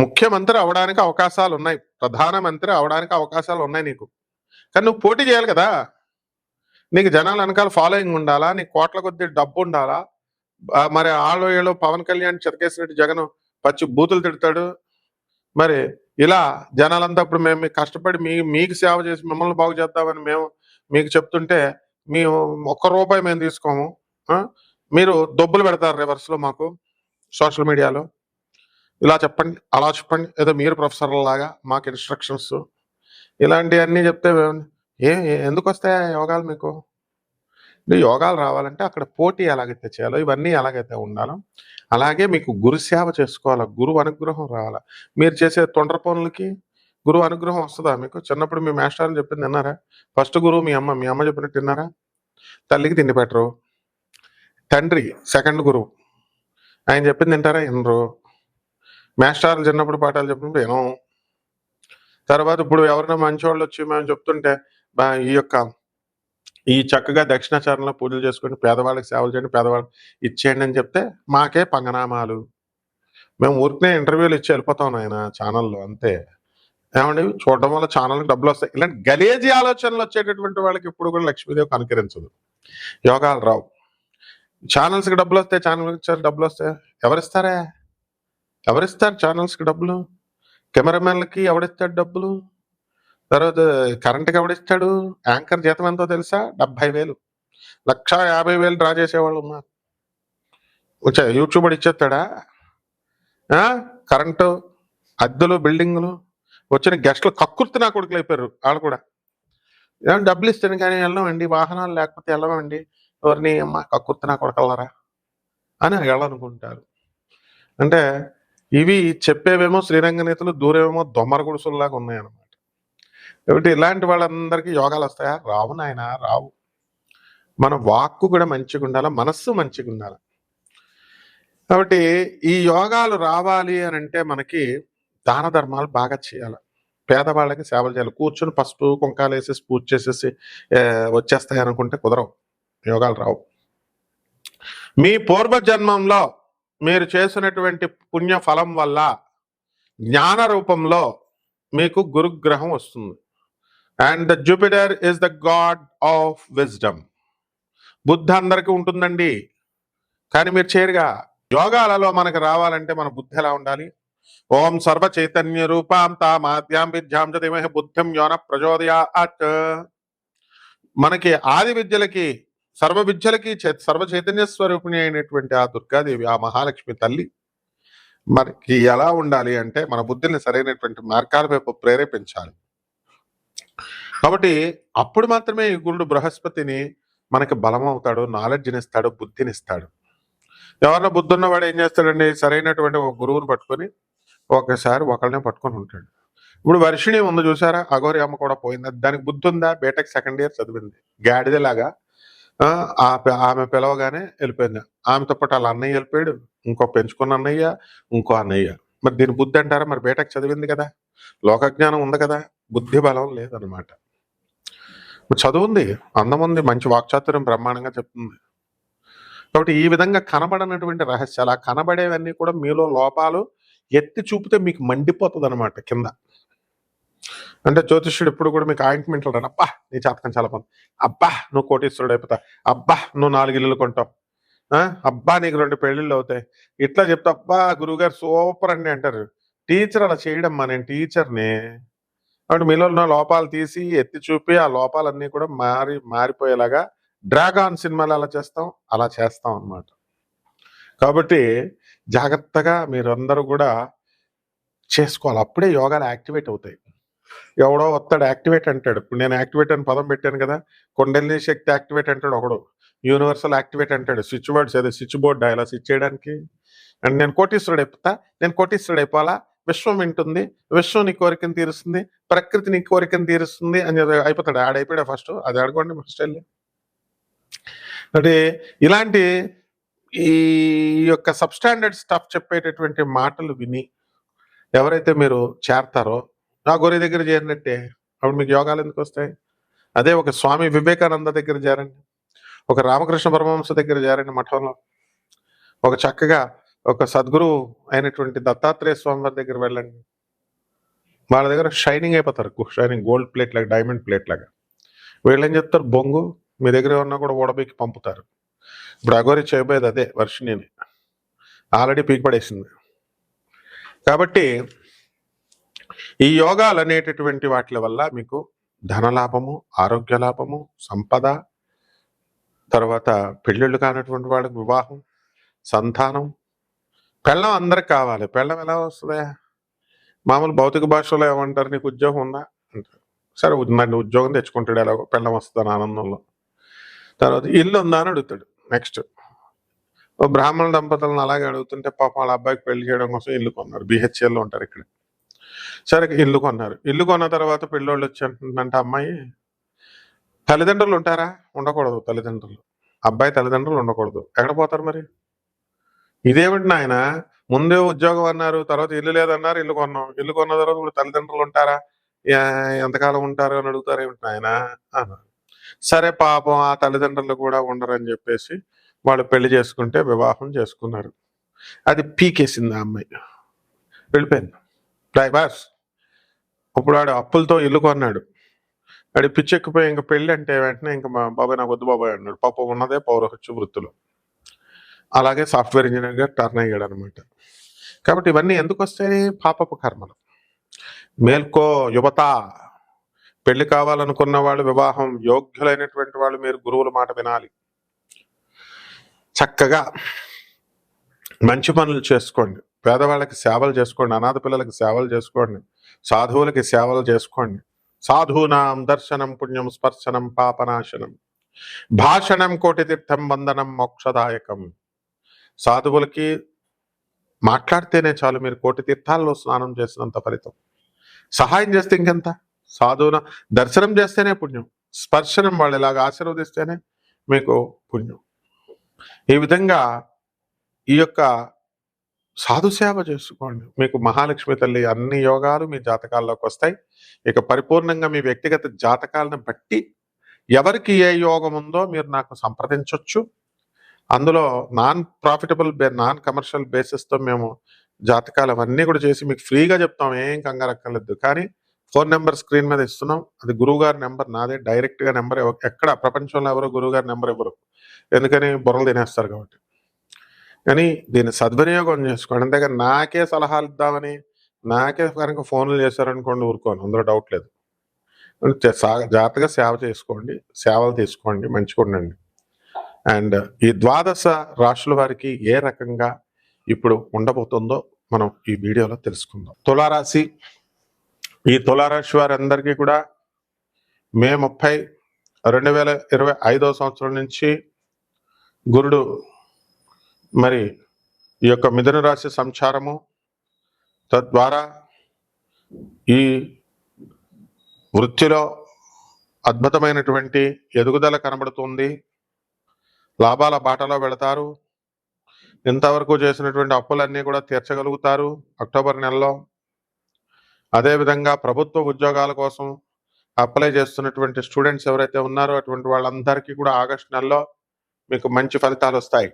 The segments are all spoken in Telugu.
ముఖ్యమంత్రి అవడానికి అవకాశాలు ఉన్నాయి ప్రధానమంత్రి అవడానికి అవకాశాలు ఉన్నాయి నీకు. కానీ నువ్వు పోటీ చేయాలి కదా. నీకు జనాల వెనకాల ఫాలోయింగ్ ఉండాలా? నీకు కోట్ల కొద్ది డబ్బు ఉండాలా? మరి ఆళ్ళు ఏళ్ళు పవన్ కళ్యాణ్ చిరకేశ్వరెడ్డి జగన్ పచ్చి బూతులు తిడతాడు. మరి ఇలా జనాలంతా ఇప్పుడు మేము కష్టపడి మీ మీకు సేవ చేసి మిమ్మల్ని బాగు చేద్దామని మేము మీకు చెప్తుంటే మేము ఒక్క రూపాయి మేము తీసుకోము. మీరు దొబ్బులు పెడతారు రివర్స్లో మాకు సోషల్ మీడియాలో. ఇలా చెప్పండి అలా చెప్పండి. ఏదో మీరు ప్రొఫెసర్ లాగా మాకు ఇన్స్ట్రక్షన్స్ ఇలాంటివన్నీ చెప్తే ఏ ఎందుకు వస్తాయా యోగాలు మీకు? యోగాలు రావాలంటే అక్కడ పోటీ ఎలాగైతే చేయాలో ఇవన్నీ ఎలాగైతే ఉండాలో అలాగే మీకు గురు సేవ చేసుకోవాలా గురువు అనుగ్రహం రావాలా. మీరు చేసే తొండ్ర పనులకి గురువు అనుగ్రహం వస్తుందా మీకు? చిన్నప్పుడు మీ మాస్టర్ని చెప్పింది విన్నారా? ఫస్ట్ గురువు మీ అమ్మ మీ అమ్మ చెప్పినట్టు విన్నారా? తల్లికి తిండి పెట్టరు. తండ్రి సెకండ్ గురువు. ఆయన చెప్పింది తింటారా వినరు. మేస్టార్లు చిన్నప్పుడు పాఠాలు చెప్పినప్పుడు వినం తర్వాత ఇప్పుడు ఎవరైనా మంచివాళ్ళు వచ్చి మేము చెప్తుంటే ఈ యొక్క ఈ చక్కగా దక్షిణాచారంలో పూజలు చేసుకుని పేదవాళ్ళకి సేవలు చేయండి పేదవాళ్ళకి ఇచ్చేయండి అని చెప్తే మాకే పంగనామాలు. మేము ఊరికనే ఇంటర్వ్యూలు ఇచ్చి వెళ్ళిపోతాం ఆయన ఛానల్లో అంతే. ఏమండి? చూడడం వల్ల ఛానల్కి డబ్బులు వస్తాయి. ఇలాంటి గలేజీ ఆలోచనలు వచ్చేటటువంటి వాళ్ళకి ఇప్పుడు కూడా లక్ష్మీదేవి కనుకరించదు. యోగాలు రావు. ఛానల్స్కి డబ్బులు వస్తాయి ఛానల్కి డబ్బులు వస్తాయి. ఎవరిస్తారా? ఎవరిస్తారు ఛానల్స్కి డబ్బులు? కెమెరామెన్లకి ఎవడిస్తాడు డబ్బులు? తర్వాత కరెంట్కి ఎవడిస్తాడు? యాంకర్ జీతం ఎంతో తెలుసా? డెబ్బై వేలు. లక్ష యాభై వేలు డ్రా చేసేవాళ్ళు ఉన్నారు. వచ్చా యూట్యూబ్ ఇచ్చేస్తాడా? కరెంటు అద్దెలు బిల్డింగులు. వచ్చిన గెస్ట్లు కక్కుర్తి నా కొడుకులు అయిపోయారు వాళ్ళు కూడా. డబ్బులు ఇస్తాను కానీ వెళ్ళమండి వాహనాలు లేకపోతే వెళ్ళమండి ఎవరిని అమ్మ కక్కుర్తి నా కొడకల్లారా అని వెళ్ళనుకుంటారు అంటే ఇవి చెప్పేవేమో శ్రీరంగ నేతలు దూరేమో దొమ్మర గుడుసుల్లాగా ఉన్నాయన్నమాట. కాబట్టి ఇలాంటి వాళ్ళందరికీ యోగాలు వస్తాయా? రావు నాయన రావు. మన వాక్కు కూడా మంచిగా ఉండాలి? మనస్సు మంచిగా ఉండాలి? కాబట్టి ఈ యోగాలు రావాలి అని అంటే మనకి దాన ధర్మాలు బాగా చేయాలి. పేదవాళ్ళకి సేవలు చేయాలి. కూర్చొని పసుపు కుంకాలు వేసేసి పూజ చేసేసి వచ్చేస్తాయి అనుకుంటే కుదరవు. యోగాలు రావు. మీ పూర్వజన్మంలో మీరు చేసినటువంటి పుణ్య ఫలం వల్ల జ్ఞాన రూపంలో మీకు గురుగ్రహం వస్తుంది. And the Jupiter is the god of wisdom బుద్ధి అందరికీ ఉంటుందండి. కానీ మీరు చేరుగా యోగాలలో మనకు రావాలంటే మన బుద్ధి ఎలా ఉండాలి? ఓం సర్వ చైతన్య రూపాం తామాద్యాం విద్యాం చ బుద్ధిం యోన ప్రచోదయాత్. మనకి ఆది విద్యలకి సర్వ విద్యలకి సర్వ చైతన్య స్వరూపిణి అయినటువంటి ఆ దుర్గాదేవి ఆ మహాలక్ష్మి తల్లి మనకి ఎలా ఉండాలి అంటే మన బుద్ధిని సరైనటువంటి మార్గాల వైపు ప్రేరేపించాలి. కాబట్టి అప్పుడు మాత్రమే ఈ గురుడు బృహస్పతిని మనకి బలం అవుతాడు నాలెడ్జ్ని ఇస్తాడు బుద్ధిని ఇస్తాడు ఎవరన్నా బుద్ధి ఉన్నవాడు ఏం చేస్తాడండి? సరైనటువంటి ఒక గురువుని పట్టుకొని ఒకసారి ఒకళ్ళనే పట్టుకొని ఉంటాడు. ఇప్పుడు వర్షిణి ఉంది చూసారా? అఘోరి అమ్మ కూడా పోయింది? దానికి బుద్ధి ఉందా బీటెక్ సెకండ్ ఇయర్ చదివింది. గాడిదలాగా ఆమె పిలవగానే వెళ్ళిపోయింది. ఆమెతో పాటు వాళ్ళ అన్నయ్య వెళ్ళిపోయాడు. ఇంకో పెంచుకున్న అన్నయ్య ఇంకో అన్నయ్య. మరి దీని బుద్ధి అంటారా? మరి బేటకు చదివింది కదా. లోకజ్ఞానం ఉంది కదా. బుద్ధి బలం లేదనమాట చదువుంది అందం ఉంది. మంచి వాక్చాతుర్యం బ్రహ్మాండంగా చెప్తుంది. కాబట్టి ఈ విధంగా కనబడనటువంటి రహస్యాలు ఆ కనబడేవన్నీ కూడా మీలో లోపాలు ఎత్తి చూపితే మీకు మండిపోతుంది అనమాట కింద. అంటే జ్యోతిష్యుడు ఎప్పుడు కూడా మీకు ఆయింట్మెంట్లు రాడు అబ్బా నీ జాతకం చాలా బాగుంది. అబ్బా నువ్వు కోటీశ్వరుడు అయిపోతావు. అబ్బా నువ్వు నాలుగు ఇల్లులు కొంటావు అబ్బా నీకు రెండు పెళ్ళిళ్ళు అవుతాయి. ఇట్లా చెప్తా అబ్బా గురువుగారు సూపర్ అండి అంటారు. టీచర్ అలా చేయడం మా నేను టీచర్ని. కాబట్టి మీలో ఉన్న లోపాలు తీసి ఎత్తి చూపి ఆ లోపాలన్నీ కూడా మారి మారిపోయేలాగా డ్రాగాన్ సినిమాలు అలా చేస్తాం అలా చేస్తాం అన్నమాట. కాబట్టి జాగ్రత్తగా మీరందరూ కూడా చేసుకోవాలి. అప్పుడే యోగాలు యాక్టివేట్ అవుతాయి. ఎవడో వస్తాడు యాక్టివేట్ అంటాడు. ఇప్పుడు నేను యాక్టివేట్ అని పదం పెట్టాను కదా కొండలిని శక్తి యాక్టివేట్ అంటాడు ఒకడు. యూనివర్సల్ యాక్టివేట్ అంటాడు. స్విచ్ బోర్డ్స్ అదే స్విచ్ బోర్డ్ ఇలా స్విచ్ చేయడానికి అండ్ నేను కోటీశ్వరుడు అయిపోతా నేను కోటీశ్వరుడు అయిపోవాలా? విశ్వం వింటుంది విశ్వం నీ కోరికను తీరుస్తుంది ప్రకృతి నీ కోరికను తీరుస్తుంది అని చెప్పి అయిపోతాడు. ఆడైపోయాడు ఫస్ట్. అది అడగండి ఫస్ట్ వెళ్ళి అంటే ఇలాంటి ఈ యొక్క సబ్స్టాండర్డ్ స్టఫ్ చెప్పేటటువంటి మాటలు విని ఎవరైతే మీరు చేరతారో నా గొర్రె దగ్గర చేరినట్టే అప్పుడు మీకు యోగాలు ఎందుకు వస్తాయి? అదే ఒక స్వామి వివేకానంద దగ్గర చేరండి. ఒక రామకృష్ణ పరమహంస దగ్గర చేరండి మఠంలో. ఒక చక్కగా ఒక సద్గురు అయినటువంటి దత్తాత్రేయ స్వామి వారి దగ్గర వెళ్ళండి. వాళ్ళ దగ్గర షైనింగ్ అయిపోతారు. షైనింగ్ గోల్డ్ ప్లేట్ లాగా డైమండ్ ప్లేట్ లాగా. వీళ్ళు ఏం చెప్తారు బొంగు. మీ దగ్గర ఉన్నా కూడా ఓడబీకి పంపుతారు. ఇప్పుడు అగోరి చేయబోయేది అదే వర్షిణిని. ఆల్రెడీ పీక్ పడేసింది. కాబట్టి ఈ యోగాలు అనేటటువంటి వాటి వల్ల మీకు ధనలాభము ఆరోగ్య లాభము సంపద తర్వాత పెళ్ళిళ్ళు కానటువంటి వాళ్ళకి వివాహం సంతానం పెళ్ళం అందరికి కావాలి. పెళ్ళం ఎలా వస్తుందా? మామూలు భౌతిక భాషలో ఏమంటారు? నీకు ఉద్యోగం ఉందా? అంటారు. సరే ఉందండి ఉద్యోగం తెచ్చుకుంటాడు ఎలాగో పెళ్ళం వస్తుంది ఆనందంలో. తర్వాత ఇల్లు ఉందా అని అడుగుతాడు. నెక్స్ట్. బ్రాహ్మణ దంపతులను అలాగే అడుగుతుంటే పాపం వాళ్ళ అబ్బాయికి పెళ్ళి చేయడం కోసం ఇల్లు కొన్నారు. బిహెచ్ఎల్లో ఉంటారు ఇక్కడ. సరే ఇల్లు కొన్నారు ఇల్లు కొన్న తర్వాత పెళ్ళోళ్ళు వచ్చి అంటుందంటే అమ్మాయి తల్లిదండ్రులు ఉంటారా? ఉండకూడదు తల్లిదండ్రులు. అబ్బాయి తల్లిదండ్రులు ఉండకూడదు. ఎక్కడ పోతారు మరి? ఇదేమిటి నాయన ముందే ఉద్యోగం అన్నారు తర్వాత ఇల్లు లేదన్నారు ఇల్లు కొన్నాం. ఇల్లు కొన్న తర్వాత ఇప్పుడు తల్లిదండ్రులు ఉంటారా? ఎంతకాలం ఉంటారు? అని అడుగుతారు ఏమిటి నాయన? అన్నారు. సరే పాపం ఆ తల్లిదండ్రులు కూడా ఉండరని చెప్పేసి వాళ్ళు పెళ్ళి చేసుకుంటే వివాహం చేసుకున్నారు. అది పీకేసింది ఆ అమ్మాయి. వెళ్ళిపోయింది. డైవర్స్ ఇప్పుడు వాడు అప్పులతో ఇల్లు కొన్నాడు. వాడి పిచ్చెక్కిపోయి ఇంకా పెళ్ళి అంటే వెంటనే ఇంకా మా బాబాయ్ నాకు వద్దు బాబాయ్ అన్నాడు. పాప ఉన్నదే పౌరహత్య వృత్తిలో. అలాగే సాఫ్ట్వేర్ ఇంజనీర్గా టర్న్ అయ్యాడు అనమాట కాబట్టి ఇవన్నీ ఎందుకు వస్తాయి? పాపపు కర్మలు. మేల్కో యువత పెళ్ళి కావాలనుకున్న వాళ్ళు వివాహం యోగ్యులైనటువంటి వాళ్ళు మీరు గురువుల మాట వినాలి. చక్కగా మంచి పనులు చేసుకోండి. పేదవాళ్ళకి సేవలు చేసుకోండి అనాథ పిల్లలకి సేవలు చేసుకోండి సాధువులకి సేవలు చేసుకోండి. సాధూనాం దర్శనం పుణ్యం స్పర్శనం పాపనాశనం. భాషణం కోటి తీర్థం వందనం మోక్షదాయకం. సాధువులకి మాట్లాడితేనే చాలు మీరు కోటి తీర్థాల్లో స్నానం చేసినంత ఫలితం. సహాయం చేస్తే ఇంకెంత? సాధువున దర్శనం చేస్తేనే పుణ్యం స్పర్శనం వాళ్ళు ఇలాగ ఆశీర్వదిస్తేనే మీకు పుణ్యం. ఈ విధంగా ఈ యొక్క సాధు సేవ చేసుకోండి. మీకు మహాలక్ష్మి తల్లి అన్ని యోగాలు మీ జాతకాల్లోకి వస్తాయి. ఇక పరిపూర్ణంగా మీ వ్యక్తిగత జాతకాలను బట్టి ఎవరికి ఏ యోగం ఉందో మీరు నాకు సంప్రదించవచ్చు అందులో నాన్ ప్రాఫిటబుల్ బే నాన్ కమర్షియల్ బేసిస్తో మేము జాతకాలు అవన్నీ కూడా చేసి మీకు ఫ్రీగా చెప్తాం. ఏం కంగారు అక్కర్లేదు. కానీ ఫోన్ నెంబర్ స్క్రీన్ మీద ఇస్తున్నాం. అది గురువుగారి నెంబర్ నాదే. డైరెక్ట్గా నెంబర్ ఎక్కడ? ప్రపంచంలో ఎవరో గురువుగారి నెంబర్ ఇవ్వరు. ఎందుకని? బుర్రలు తినేస్తారు కాబట్టి. కానీ దీన్ని సద్వినియోగం చేసుకోండి అంతేగాని నాకే సలహాలు ఇద్దామని నాకే కనుక ఫోన్లు చేశారనుకోండి ఊరుకోను అందులో డౌట్ లేదు. జాగ్రత్తగా సేవ చేసుకోండి సేవలు తీసుకోండి మంచిగా ఉండండి. అండ్ ఈ ద్వాదశ రాశుల వారికి ఏ రకంగా ఇప్పుడు ఉండబోతుందో మనం ఈ వీడియోలో తెలుసుకుందాం. తులారాశి ఈ తులారాశి వారందరికీ కూడా మే ముప్పై రెండు వేల ఇరవై ఐదో సంవత్సరం నుంచి గురుడు మరి ఈ యొక్క మిథున రాశి సంచారము తద్వారా ఈ వృత్తిలో అద్భుతమైనటువంటి ఎదుగుదల కనబడుతుంది. లాభాల బాటలో వెళతారు. ఇంతవరకు చేసినటువంటి అప్పులన్నీ కూడా తీర్చగలుగుతారు అక్టోబర్ నెలలో. అదేవిధంగా ప్రభుత్వ ఉద్యోగాల కోసం అప్లై చేస్తున్నటువంటి స్టూడెంట్స్ ఎవరైతే ఉన్నారో అటువంటి వాళ్ళందరికీ కూడా ఆగస్ట్ నెలలో మీకు మంచి ఫలితాలు వస్తాయి.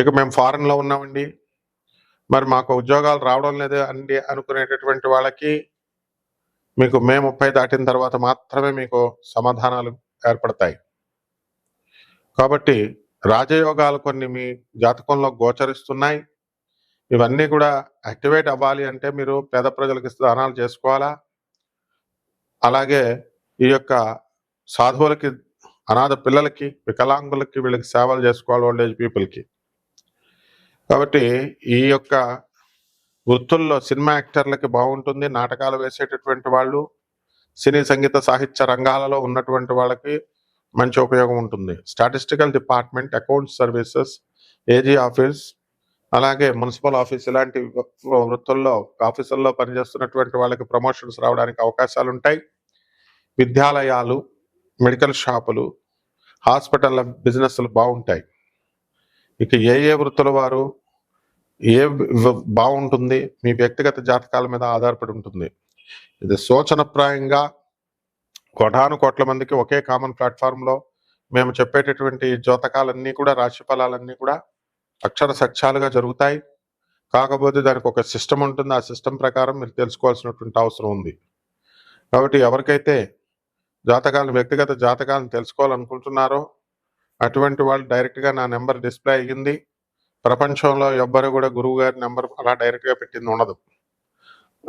ఇక మేము ఫారెన్లో ఉన్నామండి. మరి మాకు ఉద్యోగాలు రావడం లేదు అండి అనుకునేటటువంటి వాళ్ళకి మీకు మే ముప్పై దాటిన తర్వాత మాత్రమే మీకు సమాధానాలు ఏర్పడతాయి. కాబట్టి రాజయోగాలు కొన్ని మీ జాతకంలో గోచరిస్తున్నాయి. ఇవన్నీ కూడా యాక్టివేట్ అవ్వాలి అంటే మీరు పేద ప్రజలకు దానాలు చేసుకోవాలా? అలాగే ఈ యొక్క సాధువులకి అనాథ పిల్లలకి వికలాంగులకి వీళ్ళకి సేవలు చేసుకోవాలి ఓల్డ్ ఏజ్ పీపుల్కి. కాబట్టి ఈ యొక్క వృత్తుల్లో సినిమా యాక్టర్లకి బాగుంటుంది. నాటకాలు వేసేటటువంటి వాళ్ళు సినీ సంగీత సాహిత్య రంగాలలో ఉన్నటువంటి వాళ్ళకి మంచి ఉపయోగం ఉంటుంది. Statistical department account services AG office అలాగే మున్సిపల్ ఆఫీస్ ఇలాంటి వృ- వృత్తుల్లో ఆఫీసుల్లో పనిచేస్తున్నటువంటి వాళ్ళకి ప్రమోషన్స్ రావడానికి అవకాశాలు ఉంటాయి. విద్యాలయాలు మెడికల్ షాపులు హాస్పిటల్ బిజినెస్లు బాగుంటాయి. ఇక ఏ ఏ వృత్తుల వారు ఏ బాగుంటుంది మీ వ్యక్తిగత జాతకాల మీద ఆధారపడి ఉంటుంది. ఇది సూచనప్రాయంగా కోటాను కోట్ల మందికి ఒకే కామన్ ప్లాట్ఫామ్లో మేము చెప్పేటటువంటి జోతకాలన్నీ కూడా రాశి ఫలాలన్నీ కూడా అక్షర సత్యాలుగా జరుగుతాయి. కాకపోతే దానికి ఒక సిస్టమ్ ఉంటుంది. ఆ సిస్టమ్ ప్రకారం మీరు తెలుసుకోవాల్సినటువంటి అవసరం ఉంది. కాబట్టి ఎవరికైతే జాతకాలను వ్యక్తిగత జాతకాలను తెలుసుకోవాలనుకుంటున్నారో అటువంటి వాళ్ళు డైరెక్ట్గా నా నెంబర్ డిస్ప్లే అయ్యింది. ప్రపంచంలో ఎవ్వరు కూడా గురువు గారి నెంబర్ అలా డైరెక్ట్గా పెట్టింది ఉండదు.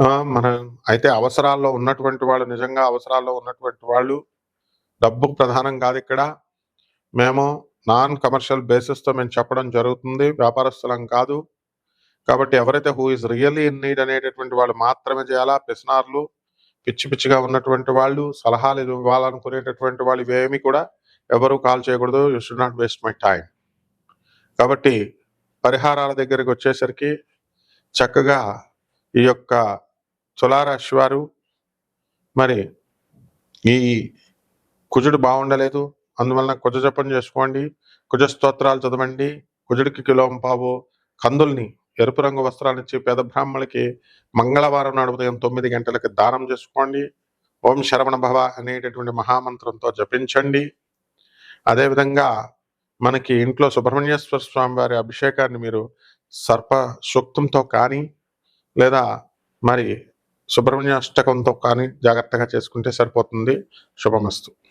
ఆ, మన అయితే అవసరాల్లో ఉన్నటువంటి వాళ్ళు నిజంగా అవసరాల్లో ఉన్నటువంటి వాళ్ళు డబ్బు ప్రధానం కాదు ఇక్కడ. మేము నాన్ కమర్షియల్ బేసిస్తో మేము చెప్పడం జరుగుతుంది. వ్యాపారస్తులం కాదు. కాబట్టి ఎవరైతే who is really in need అనేటటువంటి వాళ్ళు మాత్రమే చేయాలా? పిసినార్లు పిచ్చి పిచ్చిగా ఉన్నటువంటి వాళ్ళు సలహాలు ఇవ్వాలనుకునేటటువంటి వాళ్ళు ఇవేమి కూడా ఎవరు కాల్ చేయకూడదు. You should not waste my time కాబట్టి పరిహారాల దగ్గరికి వచ్చేసరికి చక్కగా ఈ యొక్క తులారాశి వారు మరి ఈ కుజుడు బాగుండలేదు. అందువలన కుజ జపం చేసుకోండి. కుజ స్తోత్రాలు చదవండి. కుజుడికి కిలోం పావు కందుల్ని ఎరుపు రంగు వస్త్రాలు ఇచ్చి పేద బ్రాహ్మణులకి మంగళవారం నాడు ఉదయం తొమ్మిది గంటలకి దానం చేసుకోండి. ఓం శరవణ భవ అనేటటువంటి మహామంత్రంతో జపించండి. అదేవిధంగా మనకి ఇంట్లో సుబ్రహ్మణ్యేశ్వర స్వామి వారి అభిషేకాన్ని మీరు సర్ప సూక్తంతో కానీ లేదా మరి సుబ్రహ్మణ్య అష్టకంతో కానీ జాగ్రత్తగా చేసుకుంటే సరిపోతుంది. శుభమస్తు.